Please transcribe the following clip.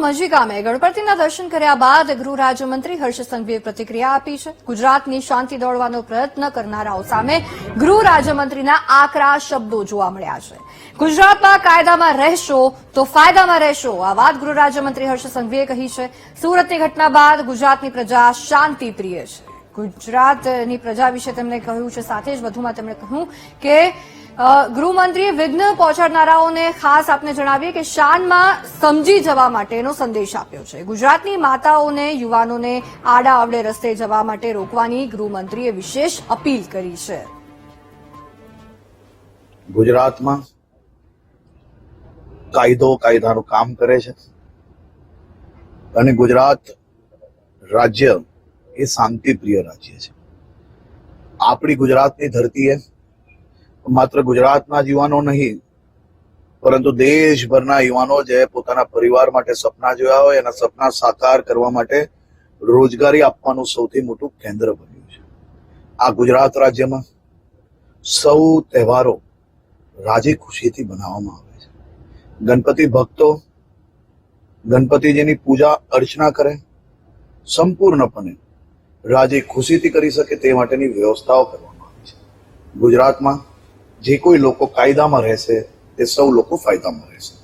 મજી ગામે ગણપતિના દર્શન કર્યા બાદ ગૃહ રાજ્યમંત્રી હર્ષ સંઘવીએ પ્રતિક્રિયા આપી છે. ગુજરાતની શાંતિ દોડવાનો પ્રયત્ન કરનારાઓ સામે ગૃહ રાજ્યમંત્રીના આકરા શબ્દો જોવા મળ્યા છે. ગુજરાતમાં કાયદામાં રહેશો તો ફાયદામાં રહેશો, આ વાત ગૃહ રાજ્યમંત્રી હર્ષ સંઘવીએ કહી છે. સુરતની ઘટના બાદ ગુજરાતની પ્રજા શાંતિ પ્રિય છે. ગુજરાતની પ્રજા વિશે તેમણે કહ્યું છે, સાથે જ વધુમાં તેમણે કહ્યું કે ગૃહમંત્રીએ વિઘ્ન પહોંચાડનારાઓને ખાસ આપને જણાવીએ કે શાનમાં સમજી જવા માટેનો સંદેશ આપ્યો છે. ગુજરાતની માતાઓને, યુવાનોને આડા અવડે રસ્તે જવા માટે રોકવાની ગૃહમંત્રીએ વિશેષ અપીલ કરી છે. ગુજરાતમાં કાયદો કાયદાનું કામ કરે છે અને ગુજરાત રાજ્ય એ શાંતિપ્રિય રાજ્ય છે. આપણી ગુજરાતની ધરતીએ માત્ર ગુજરાતના જ યુવાનો નહીં, પરંતુ દેશભરના યુવાનો જે પોતાના પરિવાર માટે સપના જોયા હોય, એના સપના સાકાર કરવા માટે રોજગારી આપવાનું સૌથી મોટું કેન્દ્ર બન્યું છે. આ ગુજરાત રાજ્યમાં સૌ તહેવારો રાજી ખુશીથી બનાવવામાં આવે છે. ગણપતિ ભક્તો ગણપતિજીની પૂજા અર્ચના કરે, સંપૂર્ણપણે રાજી ખુશીથી કરી શકે તે માટેની વ્યવસ્થાઓ કરવામાં આવી છે. ગુજરાતમાં જે કોઈ લોકો કાયદામાં રહેશે તે સૌ લોકો ફાયદામાં રહેશે.